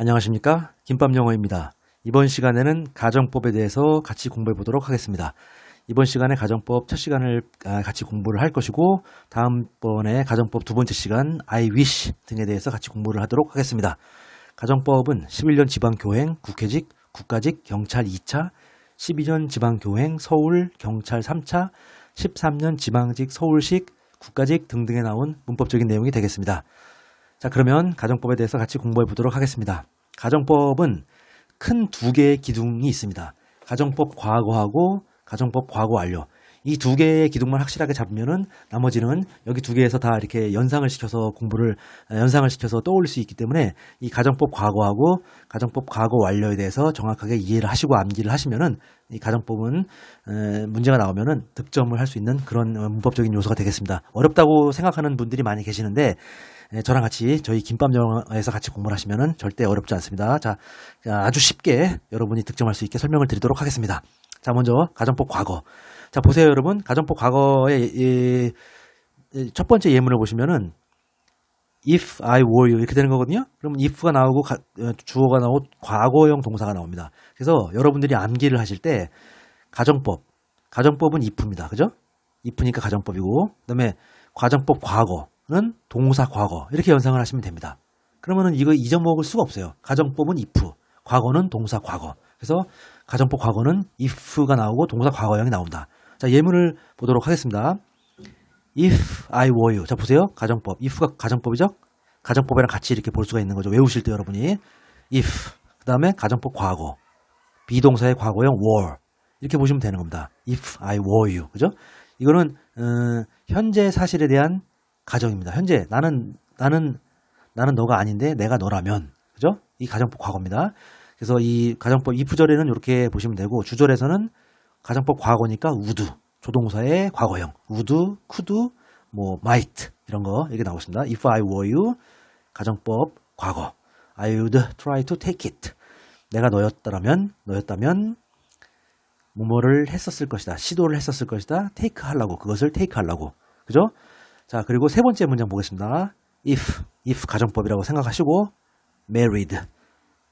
안녕하십니까 김밥 영어입니다. 이번 시간에는 가정법에 대해서 같이 공부해 보도록 하겠습니다. 이번 시간에 가정법 첫 시간을 아, 같이 공부를 할 것이고 다음번에 가정법 두 번째 시간 I wish 등에 대해서 같이 공부를 하도록 하겠습니다. 가정법은 11년 지방교행 국회직 국가직 경찰 2차 12년 지방교행 서울 경찰 3차 13년 지방직 서울식 국가직 등등에 나온 문법적인 내용이 되겠습니다. 자, 그러면 가정법에 대해서 같이 공부해 보도록 하겠습니다. 가정법은 큰 두 개의 기둥이 있습니다. 가정법 과거하고 가정법 과거 완료. 이 두 개의 기둥만 확실하게 잡으면은 나머지는 여기 두 개에서 다 이렇게 연상을 시켜서 공부를 아, 연상을 시켜서 떠올릴 수 있기 때문에 이 가정법 과거하고 가정법 과거 완료에 대해서 정확하게 이해를 하시고 암기를 하시면은 이 가정법은 에, 문제가 나오면은 득점을 할 수 있는 그런 어, 문법적인 요소가 되겠습니다. 어렵다고 생각하는 분들이 많이 계시는데 예, 저랑 같이 저희 김밥 영어에서 같이 공부를 하시면은 절대 어렵지 않습니다. 자, 자, 아주 쉽게 여러분이 득점할 수 있게 설명을 드리도록 하겠습니다. 자, 먼저 가정법 과거. 자, 보세요, 여러분. 가정법 과거의 이, 이, 첫 번째 예문을 보시면은 if I were you 이렇게 되는 거거든요. 그러면 if가 나오고 가- 어, 주어가 나오고 과거형 동사가 나옵니다. 그래서 여러분들이 암기를 하실 때 가정법, 가정법은 if입니다. 그죠? if니까 가정법이고 그다음에 가정법 과거 는 동사 과거 이렇게 연상을 하시면 됩니다. 그러면은 이거 잊어먹을 수가 없어요. 가정법은 if, 과거는 동사 과거. 그래서 가정법 과거는 if가 나오고 동사 과거형이 나온다. 자, 예문을 보도록 하겠습니다. If I were you. 자, 보세요. 가정법. if가 가정법이죠? 가정법이랑 같이 이렇게 볼 수가 있는 거죠. 외우실 때 여러분이. if. 그 다음에 가정법 과거. 비동사의 과거형 were. 이렇게 보시면 되는 겁니다. if I were you. 그죠? 이거는, 어, 현재 사실에 대한 가정입니다. 현재 나는, 나는, 나는 너가 아닌데 내가 너라면. 그죠? 이 가정법 과거입니다. 그래서 이 가정법 if절에는 이렇게 보시면 되고 주절에서는 가정법 과거니까 would. 조동사의 과거형 would, could, 뭐 might 이런 거 이렇게 나오습니다. If I were you 가정법 과거 I would try to take it. 내가 너였다면 너였다면 뭐뭐를 했었을 것이다. 시도를 했었을 것이다. take 하려고 그것을 take 하려고 그죠? 자 그리고 세 번째 문장 보겠습니다. if if 가정법이라고 생각하시고 married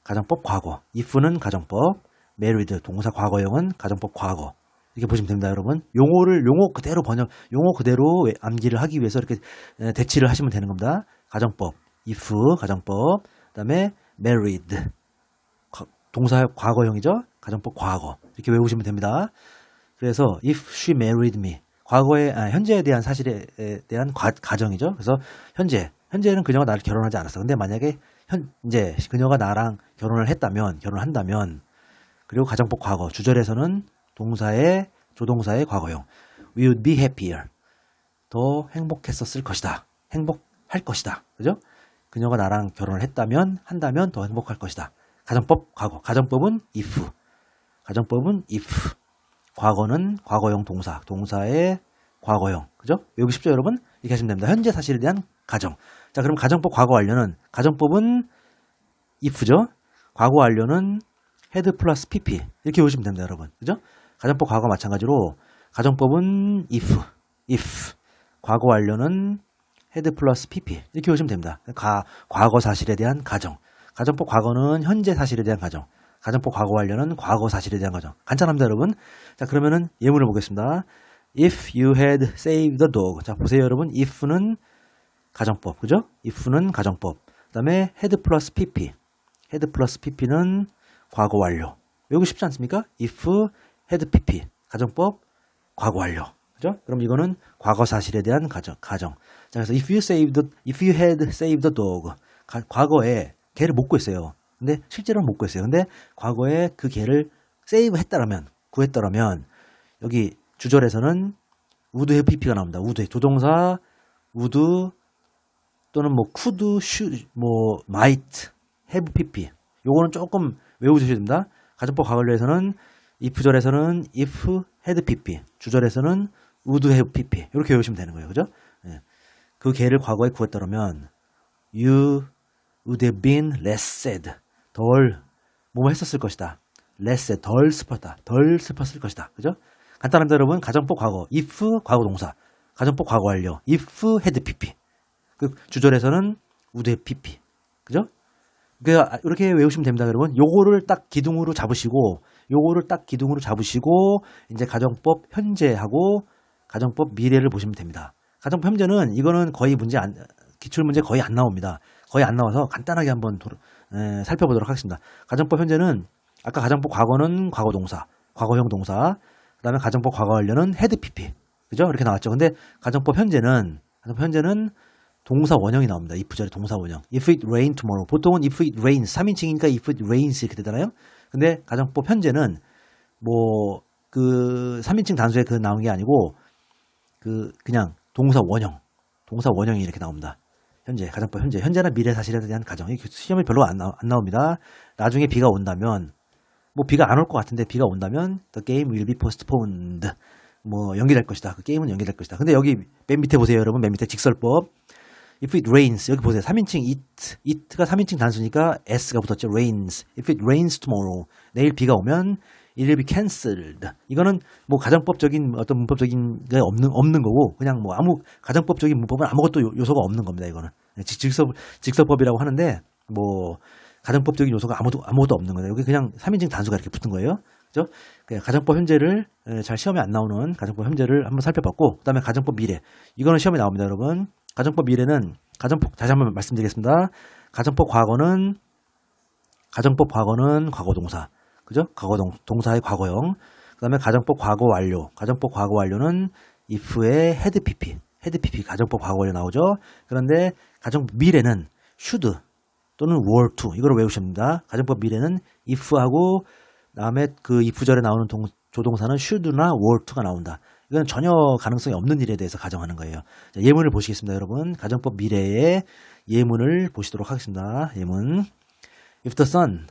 가정법 과거 if는 가정법 married 동사 과거형은 가정법 과거 이렇게 보시면 됩니다, 여러분. 용어를 용어 그대로 번역, 용어 그대로 외- 암기를 하기 위해서 이렇게 에, 대치를 하시면 되는 겁니다. 가정법, if 가정법, 그다음에 married 과- 동사 과거형이죠. 가정법 과거 이렇게 외우시면 됩니다. 그래서 if she married me 과거에 아, 현재에 대한 사실에 에 대한 과- 가정이죠. 그래서 현재 현재는 그녀가 나를 결혼하지 않았어. 근데 만약에 현 이제 그녀가 나랑 결혼을 했다면 결혼한다면 그리고 가정법 과거 주절에서는 동사의 조동사의 과거형. We would be happier. 더 행복했었을 것이다. 행복할 것이다. 그죠? 그녀가 나랑 결혼을 했다면 한다면 더 행복할 것이다. 가정법 과거. 가정법은 if. 가정법은 if 과거는 과거형 동사 동사의 과거형. 그죠? 외우기 쉽죠 여러분? 이렇게 하시면 됩니다. 현재 사실에 대한 가정. 자 그럼 가정법 과거 완료는 가정법은 if죠? 과거 완료는 헤드 플러스 pp. 이렇게 보시면 됩니다 여러분. 그죠? 가정법 과거 마찬가지로 가정법은 if if. 과거 완료는 헤드 플러스 pp. 이렇게 보시면 됩니다. 가, 과거 사실에 대한 가정. 가정법 과거는 현재 사실에 대한 가정 가정법 과거 완료는 과거 사실에 대한 가정 간단합니다 여러분 자 그러면은 예문을 보겠습니다 if you had saved the dog 자 보세요 여러분 if는 가정법 그죠 if는 가정법 그 다음에 헤드 플러스 pp 헤드 플러스 pp는 과거 완료. 외우기 쉽지 않습니까? if had pp 가정법 과거 완료. 그죠? 그럼 이거는 과거 사실에 대한 가정. 가정. 자, 그래서 if you saved if you had saved the dog 가- 과거에 개를 못 구했어요. 근데 실제로는 못 구했어요. 근데 과거에 그 개를 save 했다라면 구했더라면 여기 주절에서는 have pp가 나옵니다. have 조동사 would 또는 뭐 could, should, 뭐 might, have pp. 요거는 조금 외우셔야 됩니다. 가정법 과거에서는 if절에서는 if had pp, 주절에서는 would have pp. 이렇게 외우시면 되는 거예요. 그죠? 예. 그 개를 과거에 구했더라면 you would have been less sad. 덜 뭐뭐 했었을 것이다. sad. 덜 슬펐다. 덜 슬펐을 것이다. 그죠? 간단합니다, 여러분. 가정법 과거 if 과거 동사. 가정법 과거 완료. if had pp. 그 주절에서는 would have pp. 그죠? 그 이렇게 외우시면 됩니다, 여러분. 요거를 딱 기둥으로 잡으시고 요거를 딱 기둥으로 잡으시고 이제 가정법 현재하고 가정법 미래를 보시면 됩니다. 가정법 현재는 이거는 거의 문제 안 기출 문제 거의 안 나옵니다. 거의 안 나와서 간단하게 한번 도, 에, 살펴보도록 하겠습니다. 가정법 현재는 아까 가정법 과거는 과거 동사, 과거형 동사, 그다음에 가정법 과거 완료는 헤드 PP. 그죠? 이렇게 나왔죠. 근데 가정법 현재는 가정법 현재는 동사 원형이 나옵니다. if 절에 동사 원형. if it rain tomorrow. 보통은 if it rains 3인칭이니까 if it rains 이렇게 되잖아요. 근데 가정법 현재는 뭐 그 3인칭 단수에 그 나온 게 아니고 그 그냥 동사 원형. 동사 원형이 이렇게 나옵니다. 현재 가정법 현재 현재나 미래 사실에 대한 가정. 이 시험에 별로 안, 나, 안 나옵니다. 나중에 비가 온다면 뭐 비가 안 올 것 같은데 비가 온다면 the game will be postponed. 뭐 연기될 것이다. 그 게임은 연기될 것이다. 근데 여기 맨 밑에 보세요, 여러분. 맨 밑에 직설법. If it rains 여기 보세요. 3인칭 it it가 3인칭 단수니까 s가 붙었죠. rains. If it rains tomorrow 내일 비가 오면 it will be. 이거는 뭐 가정법적인 어떤 문법적인 게 없는 없는 거고 그냥 뭐 아무 가정법적인 문법은 아무것도 요- 요소가 없는 겁니다. 이거는 직- 직설 직설법이라고 하는데 뭐 가정법적인 요소가 아무도 아무것도 없는 거예요. 여기 그냥 3인칭 단수가 이렇게 붙은 거예요. 그죠? 그냥 가정법 현재를 에, 잘 시험에 안 나오는 가정법 현재를 한번 살펴봤고 그다음에 가정법 미래 이거는 시험에 나옵니다, 여러분. 가정법 미래는 가정법 다시 한번 말씀드리겠습니다. 가정법 과거는 가정법 과거는 과거 동사. 그죠? 과거 동, 동사의 과거형. 그다음에 가정법 과거 완료. 가정법 과거 완료는 if의 head pp. head pp 가정법 과거 완료 나오죠. 그런데 가정법 미래는 should 또는 were to 이걸 외우시면 됩니다. 가정법 미래는 if하고 다음에 그 if절에 나오는 동, 조동사는 should나 were to가 나온다. 이건 전혀 가능성이 없는 일에 대해서 가정하는 거예요. 자, 예문을 보시겠습니다, 여러분. 가정법 미래의 예문을 보시도록 하겠습니다. 예문. If the sun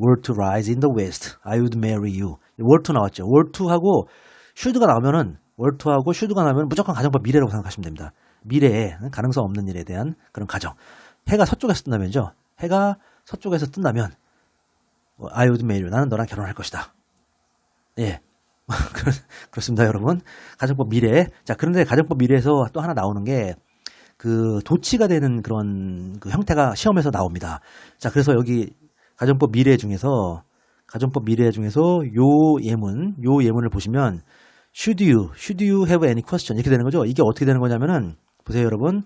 were to rise in the west, I would marry you. were to 나왔죠. were to하고 should가 나오면은 were to하고 should가 나오면 무조건 가정법 미래라고 생각하시면 됩니다. 미래에 가능성 없는 일에 대한 그런 가정. 해가 서쪽에서 뜬다면죠. 해가 서쪽에서 뜬다면 어, I would marry you. 나는 너랑 결혼할 것이다. 예. 그렇, 그렇습니다, 여러분. 가정법 미래. 자, 그런데 가정법 미래에서 또 하나 나오는 게 그 도치가 되는 그런 그 형태가 시험에서 나옵니다. 자, 그래서 여기 가정법 미래 중에서 가정법 미래 중에서 요 예문, 요 예문을 보시면 should you, should you have any question 이렇게 되는 거죠. 이게 어떻게 되는 거냐면은 보세요, 여러분.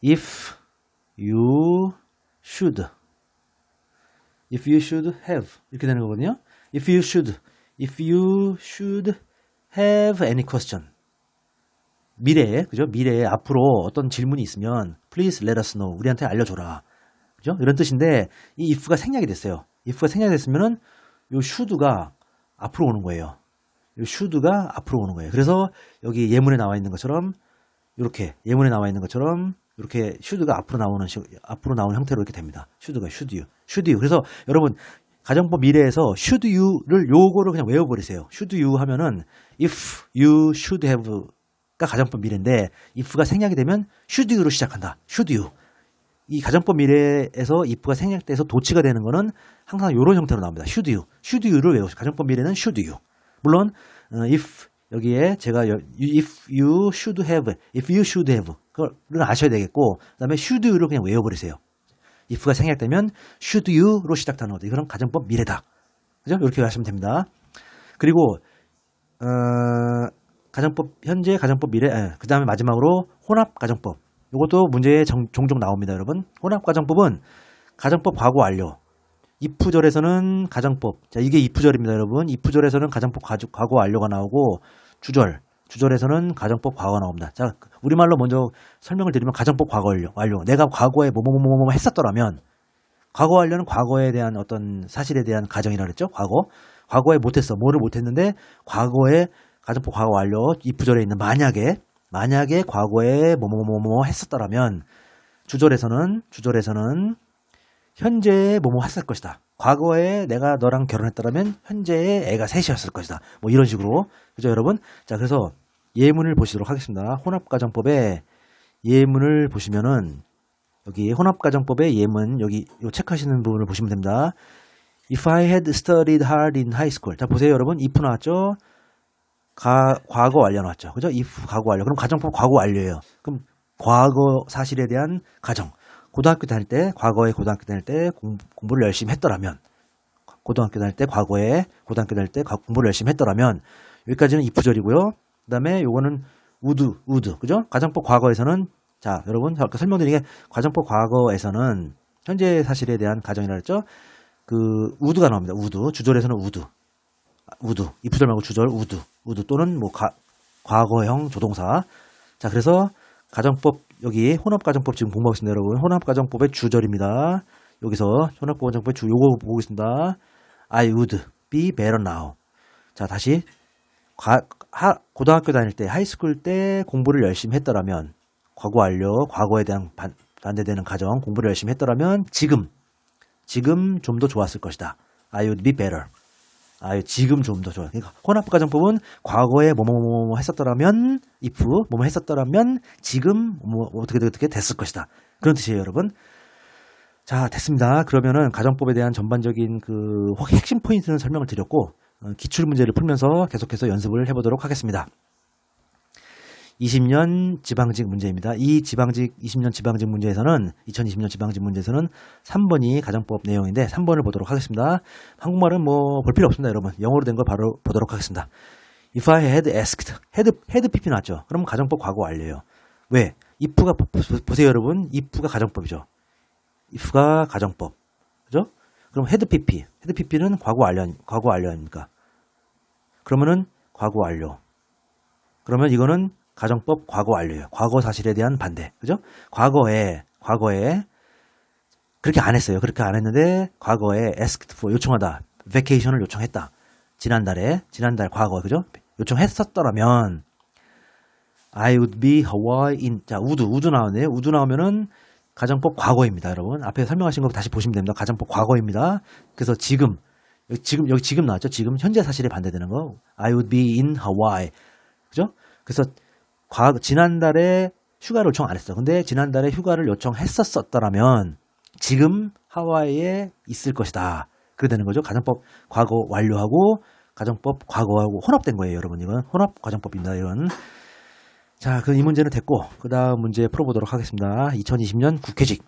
if you should if you should have 이렇게 되는 거거든요. if you should if you should have any question 미래에 그죠? 미래에 앞으로 어떤 질문이 있으면 please let us know 우리한테 알려 줘라 그죠? 이런 뜻인데 이 if가 생략이 됐어요. if가 생략이 됐으면은 요 should가 앞으로 오는 거예요. 요 should가 앞으로 오는 거예요. 그래서 여기 예문에 나와 있는 것처럼 이렇게 예문에 나와 있는 것처럼 이렇게 should가 앞으로 나오는 식- 앞으로 나오는 형태로 이렇게 됩니다. should가 should you, should you. 그래서 여러분 가정법 미래에서 should you를 요거를 그냥 외워버리세요. should you 하면은 if you should have가 가정법 미래인데 if가 생략이 되면 should you로 시작한다. should you. 이 가정법 미래에서 if가 생략돼서 도치가 되는 거는 항상 이런 형태로 나옵니다. should you, should you를 외우세요. 가정법 미래는 should you. 물론 어, if 여기에 제가 여- if you should have, if you should have 그걸 아셔야 되겠고 그다음에 should you를 그냥 외워버리세요. if가 생략되면 should you로 시작하는 거죠. 이거는 가정법 미래다. 그죠? 이렇게 하시면 됩니다. 그리고 어, 가정법 현재 가정법 미래 그 다음에 마지막으로 혼합 가정법 이것도 문제에 정- 종종 나옵니다 여러분. 혼합 가정법은 가정법 과거 완료. 이프절에서는 가정법. 자 이게 이프절입니다 여러분. 이프절에서는 가정법 과거 완료가 나오고 주절 주절에서는 가정법 과거가 나옵니다. 자 우리말로 먼저 설명을 드리면 가정법 과거 완료 완료. 내가 과거에 뭐뭐뭐뭐 했었더라면 과거 완료는 과거에 대한 어떤 사실에 대한 가정이라 그랬죠 과거. 과거에 못했어 뭐를 못했는데 과거에 가정법 과거 완료 이프절에 있는 만약에 만약에 과거에 뭐뭐뭐뭐 했었더라면 주절에서는 주절에서는 현재에 뭐뭐 했을 것이다. 과거에 내가 너랑 결혼했더라면 현재에 애가 셋이었을 것이다. 뭐 이런 식으로 그죠 여러분? 자 그래서 예문을 보시도록 하겠습니다. 혼합가정법의 예문을 보시면은 여기 혼합가정법의 예문 여기 요 체크하시는 부분을 보시면 됩니다. If I had studied hard in high school. 자 보세요 여러분. if 나왔죠? 가, 과거 완료 나왔죠. 그죠? if 과거 완료. 그럼 가정법 과거 완료예요. 그럼 과거 사실에 대한 가정. 고등학교 다닐 때, 과거에 고등학교 다닐 때 공, 공부를 열심히 했더라면, 고등학교 다닐 때, 과거에 고등학교 다닐 때 과- 공부를 열심히 했더라면, 여기까지는 이프절이고요. 그 다음에 요거는 우드, 우드, 그죠? 가정법 과거에서는, 자, 여러분, 아까 설명드린 게, 가정법 과거에서는, 현재 사실에 대한 가정이라 했죠? 그, 우드가 나옵니다. 우드. 주절에서는 우드. 아, 우드. 이프절 말고 주절, 우드. 우드 또는 뭐, 가, 과거형 조동사. 자, 그래서 가정법 여기 혼합가정법 지금 공부하고 있습니다, 여러분. 혼합가정법의 주절입니다. 여기서 혼합가정법의 주 요거 보고 있습니다. I would be better now. 자, 다시 과, 하, 고등학교 다닐 때, 하이스쿨 때 공부를 열심히 했더라면 과거 완료, 과거에 대한 반, 반대되는 가정 공부를 열심히 했더라면 지금 지금 좀 더 좋았을 것이다. I would be better. 아, 지금 좀 더 좋아. 그러니까 혼합 가정법은 과거에 뭐뭐뭐 했었더라면 if 뭐뭐 했었더라면 지금 뭐 어떻게 어떻게 됐을 것이다. 그런 뜻이에요, 여러분. 자, 됐습니다. 그러면은 가정법에 대한 전반적인 그 핵심 포인트는 설명을 드렸고 어, 기출 문제를 풀면서 계속해서 연습을 해보도록 하겠습니다. 20년 지방직 문제입니다. 이 지방직 20년 지방직 문제에서는 2020년 지방직 문제에서는 3번이 가정법 내용인데 3번을 보도록 하겠습니다. 한국말은 뭐 볼 필요 없습니다, 여러분. 영어로 된거 바로 보도록 하겠습니다. If I had asked, had, had PP 나왔죠. 그럼 가정법 과거 완료예요. 왜? if가 보세요, 여러분. if가 가정법이죠. if가 가정법. 그죠? 그럼 had PP, had PP는 과거 완료, 과거 완료 아닙니까? 그러면은 과거 완료. 그러면 이거는 가정법 과거 완료예요. 과거 사실에 대한 반대. 그죠? 과거에, 과거에, 그렇게 안 했어요. 그렇게 안 했는데, 과거에 asked for 요청하다. vacation을 요청했다. 지난달에, 지난달 과거, 그죠? 요청했었더라면, I would be Hawaii in, 자, would, would 나오네요. would 나오면은, 가정법 과거입니다, 여러분. 앞에 설명하신 거 다시 보시면 됩니다. 가정법 과거입니다. 그래서 지금, 여기 지금, 여기 지금 나왔죠? 지금 현재 사실에 반대되는 거. I would be in Hawaii. 그죠? 그래서 과 지난달에 휴가를 요청 안 했어. 근데 지난달에 휴가를 요청했었었더라면 지금 하와이에 있을 것이다. 그렇게 되는 거죠. 가정법 과거 완료하고 가정법 과거하고 혼합된 거예요, 여러분. 이건 혼합 가정법입니다. 이건. 자, 그 이 문제는 됐고 그다음 문제 풀어보도록 하겠습니다. 2020년 국회직.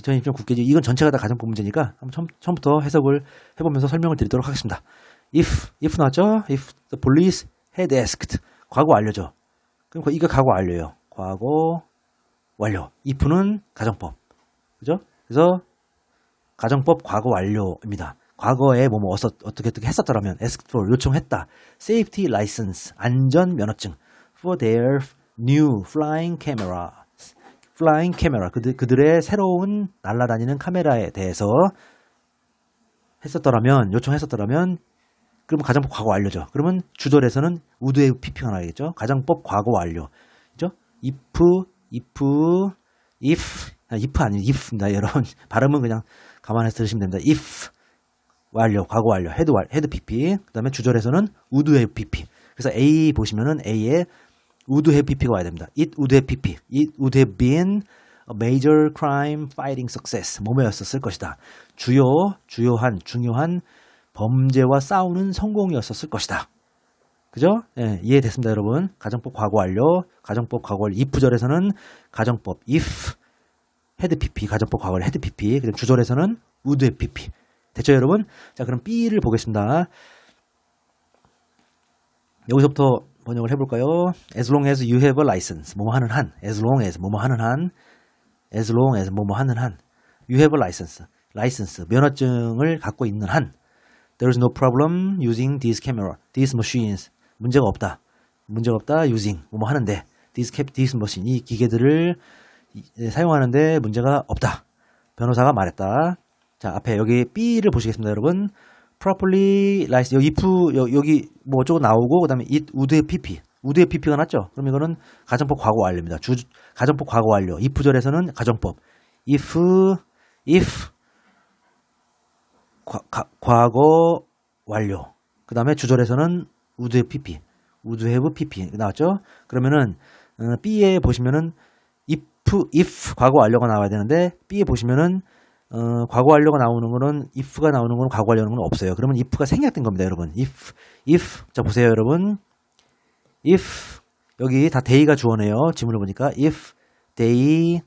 2020년 국회직. 이건 전체가 다 가정법 문제니까 한번 처음, 처음부터 해석을 해보면서 설명을 드리도록 하겠습니다. If, if 나왔죠? If the police had asked. 과거 완료죠. 그럼 이거 과거 완료예요. 과거 완료. if는 가정법. 그죠? 그래서 가정법 과거 완료입니다. 과거에 뭐 뭐 어서, 어떻게 어떻게 했었더라면 asked for 요청했다. safety license 안전 면허증 for their new flying camera. flying camera 그들 그들의 새로운 날아다니는 카메라에 대해서 했었더라면 요청했었더라면 그러면 가정법 과거 완료죠. 그러면 주절에서는 우드의 PP가 나야겠죠. 가정법 과거 완료. 그죠? if, if, if, 아, if 아니 if입니다. 여러분 발음은 그냥 감안해서 들으시면 됩니다. if 완료, 과거 완료, 헤드 완, 헤드 PP. 그 다음에 주절에서는 would have PP. 그래서 A 보시면은 A에 have PP가 와야 됩니다. It would have PP. It would have been a major crime fighting success. 뭐뭐였었을 것이다. 주요, 주요한, 중요한 범죄와 싸우는 성공이었었을 것이다. 그죠? 예, 이해됐습니다, 여러분. 가정법 과거 완료, 가정법 과거 완료. if절에서는 가정법 if 헤드 PP, 가정법 과거 헤드 PP. 그다음 주절에서는 have PP. 됐죠, 여러분? 자, 그럼 B를 보겠습니다. 여기서부터 번역을 해볼까요? As long as you have a license. 뭐뭐 하는 한. As long as 뭐뭐 하는 한. As long as 뭐뭐 하는 한. You have a license. 라이선스, 면허증을 갖고 있는 한. There is no problem using this camera, these machines. 문제가 없다. 문제가 없다. using. 뭐뭐 하는데. This, cap, this machine. 이 기계들을 이- 사용하는데 문제가 없다. 변호사가 말했다. 자, 앞에 여기 B를 보시겠습니다, 여러분. properly license. 여기 if, 여- 여기 뭐 어쩌고 나오고, 그 다음에 it would pp. have pp가 났죠? 그럼 이거는 가정법 과거 완료입니다. 주, 가정법 과거 완료. if절에서는 가정법. if, if, 과, 가- 과거 완료. 그 다음에 주절에서는 have pp. would have pp. 나왔죠? 그러면은, 어, B에 보시면은 if, if 과거 완료가 나와야 되는데, B에 보시면은 어, 과거 완료가 나오는 거는 if가 나오는 거는 과거 완료는 건 없어요. 그러면 if가 생략된 겁니다, 여러분. if, if. 자, 보세요, 여러분. if 여기 다 they가 주어네요. 지문을 보니까 if they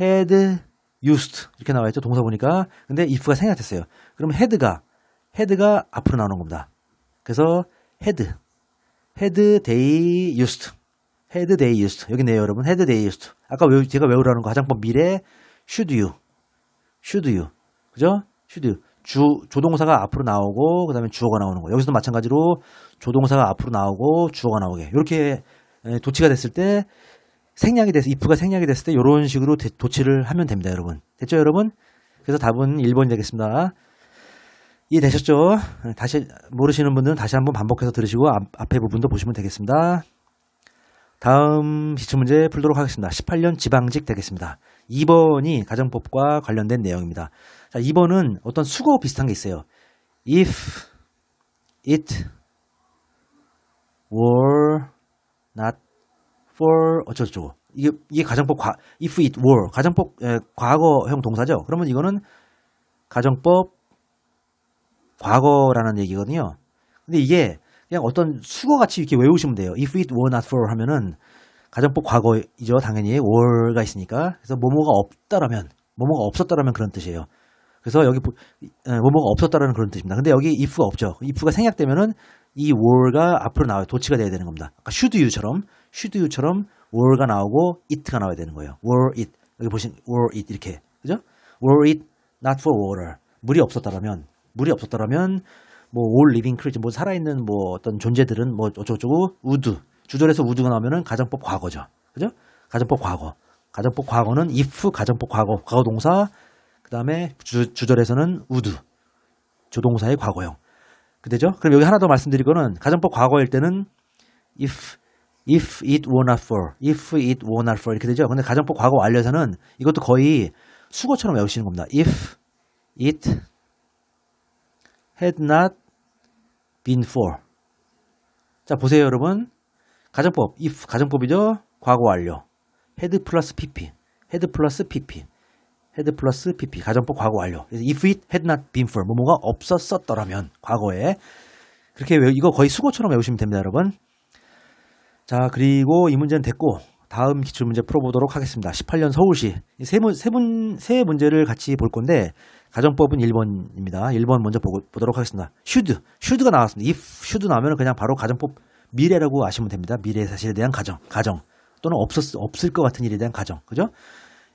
had used 이렇게 나와 있죠. 동사 보니까. 근데 if가 생략됐어요. 그러면 had가 had가 앞으로 나오는 겁니다. 그래서 had had they used had they used 여기 네요 여러분 had they used 아까 외우, 제가 외우라는 거 가장법 미래 should you should you 그죠? should you 주 조동사가 앞으로 나오고 그다음에 주어가 나오는 거 여기서도 마찬가지로 조동사가 앞으로 나오고 주어가 나오게 이렇게 에, 도치가 됐을 때 생략이 돼서 if가 생략이 됐을 때 이런 식으로 대- 도치를 하면 됩니다 여러분 됐죠 여러분? 그래서 답은 1번이 되겠습니다 이해되셨죠? 다시 모르시는 분들은 다시 한번 반복해서 들으시고 앞, 앞에 부분도 보시면 되겠습니다. 다음 기출문제 풀도록 하겠습니다. 18년 지방직 되겠습니다. 2번이 가정법과 관련된 내용입니다. 자, 2번은 어떤 수거 비슷한 게 있어요. If it were not for 어쩌고저쩌고 이게, 이게 가정법 과, if it were 가정법 에, 과거형 동사죠. 그러면 이거는 가정법 과거라는 얘기거든요. 근데 이게 그냥 어떤 수거 같이 이렇게 외우시면 돼요. If it were not for 하면은 가정법 과거이죠. 당연히 were가 있으니까. 그래서 뭐뭐가 없다라면, 뭐뭐가 없었다라면 그런 뜻이에요. 그래서 여기 보- 에, 뭐뭐가 없었다라는 그런 뜻입니다. 근데 여기 if가 없죠. if가 생략되면은 이 were가 앞으로 나와요. 도치가 돼야 되는 겁니다. 아까 should you처럼, should you처럼 were가 나오고 it가 나와야 되는 거예요. were it. 여기 보신 were it 이렇게. 그죠? were it not for water. 물이 없었다라면, 물이 없었다라면 뭐 all living creature 뭐 살아있는 뭐 어떤 존재들은 뭐 어쩌고저쩌고 would 주절에서 would가 나오면은 가정법 과거죠. 그죠? 가정법 과거. 가정법 과거는 if 가정법 과거 과거 동사 그다음에 주, 주절에서는 would 조동사의 과거형. 그되죠? 그럼 여기 하나 더 말씀드리고는 가정법 과거일 때는 if if it were not for if it were not for 이렇게 되죠. 근데 가정법 과거 완료에서는 이것도 거의 수거처럼 외우시는 겁니다. if it had not been for. 자, 보세요, 여러분. 가정법, if 가정법이죠. 과거 완료. had 플러스 pp. had 플러스 pp. had 플러스 pp. 가정법 과거 완료. if it had not been for. 뭐뭐가 없었었더라면 과거에 그렇게 외우, 이거 거의 수고처럼 외우시면 됩니다, 여러분. 자, 그리고 이 문제는 됐고 다음 기출 문제 풀어보도록 하겠습니다. 18년 서울시 세, 문, 세, 문, 세 문제를 같이 볼 건데 가정법은 1번입니다. 1번 먼저 보고, 보도록 하겠습니다. should, should가 나왔습니다. if should 나오면 그냥 바로 가정법 미래라고 아시면 됩니다. 미래 사실에 대한 가정, 가정 또는 없었, 없을 것 같은 일에 대한 가정, 그죠?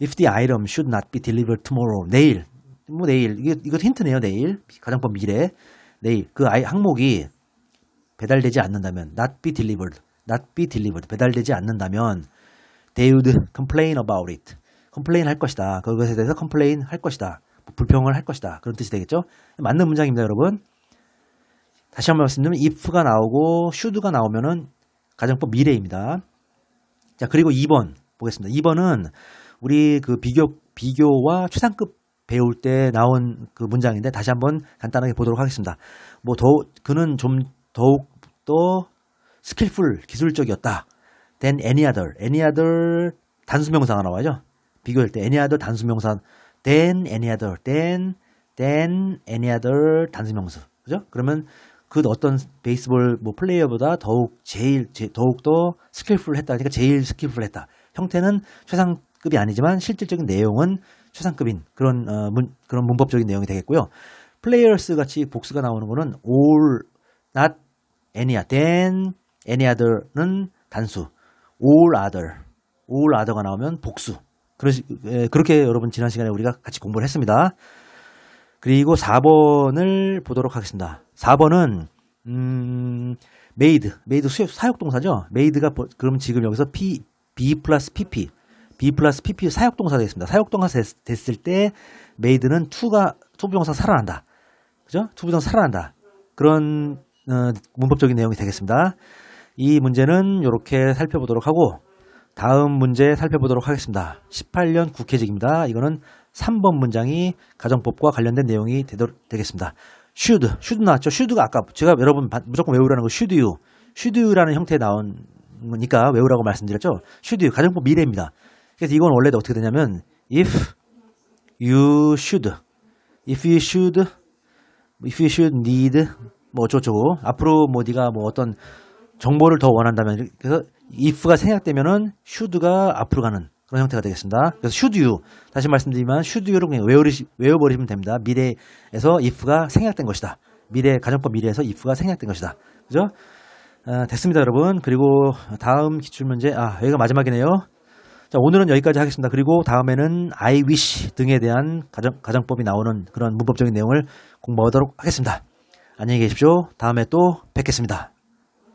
If the item should not be delivered tomorrow, 내일, 뭐 내일, 이게 이거 힌트네요. 내일 가정법 미래, 내일 그 아이 항목이 배달되지 않는다면, not be delivered, not be delivered, 배달되지 않는다면, they would complain about it. complain 할 것이다. 그것에 대해서 complain 할 것이다. 뭐 불평을 할 것이다. 그런 뜻이 되겠죠? 맞는 문장입니다, 여러분. 다시 한번 말씀드리면 if가 나오고 should가 나오면은 가정법 미래입니다. 자, 그리고 2번 보겠습니다. 2번은 우리 그 비교 비교와 최상급 배울 때 나온 그 문장인데 다시 한번 간단하게 보도록 하겠습니다. 뭐더 그는 좀 더욱 더 스킬풀 기술적이었다. than any other. any other 단수명사가 나와요. 비교할 때 any other 단수명사 than any other. than than any other 단수명사. 그죠? 그러면 그 어떤 베이스볼 뭐 플레이어보다 더욱 제일 제, 더욱 더 스킬풀했다. 그러니까 제일 스킬풀했다. 형태는 최상급이 아니지만 실질적인 내용은 최상급인 그런 어, 문, 그런 문법적인 내용이 되겠고요. 플레이어스 같이 복수가 나오는 거는 all not any then any other는 단수 all other all other가 나오면 복수 그러시, 에, 그렇게 여러분 지난 시간에 우리가 같이 공부를 했습니다. 그리고 4번을 보도록 하겠습니다. 4번은 음, made, made 수, 사역동사죠. made가 버- 그럼 지금 여기서 p, b 플러스 pp, b 플러스 pp 사역동사 되겠습니다. 사역동사 됐, 됐을 때 made는 to가 투부정사 살아난다. 그죠? 투부정사 살아난다. 그런 어, 문법적인 내용이 되겠습니다. 이 문제는 이렇게 살펴보도록 하고 다음 문제 살펴보도록 하겠습니다. 18년 국회직입니다. 이거는 3번 문장이 가정법과 관련된 내용이 되도, 되겠습니다. should, should 나왔죠. should가 아까 제가 여러분 바- 무조건 외우라는 거 should you라는 형태에 나온 거니까 외우라고 말씀드렸죠. you, 가정법 미래입니다. 그래서 이건 원래 어떻게 되냐면 if you should, if you should, if you should need 뭐 어쩌고저쩌고 앞으로 뭐 네가 뭐 어떤 정보를 더 원한다면 그래서 if가 생략되면은 should가 앞으로 가는 그런 형태가 되겠습니다. 그래서 should you 다시 말씀드리면 should you를 그냥 외우리, 외워버리면 됩니다. 미래에서 if가 생략된 것이다. 미래 가정법 미래에서 if가 생략된 것이다. 그죠? 아, 됐습니다, 여러분. 그리고 다음 기출문제 아 여기가 마지막이네요. 자 오늘은 여기까지 하겠습니다. 그리고 다음에는 I wish 등에 대한 가정, 가정법이 나오는 그런 문법적인 내용을 공부하도록 하겠습니다. 안녕히 계십시오. 다음에 또 뵙겠습니다.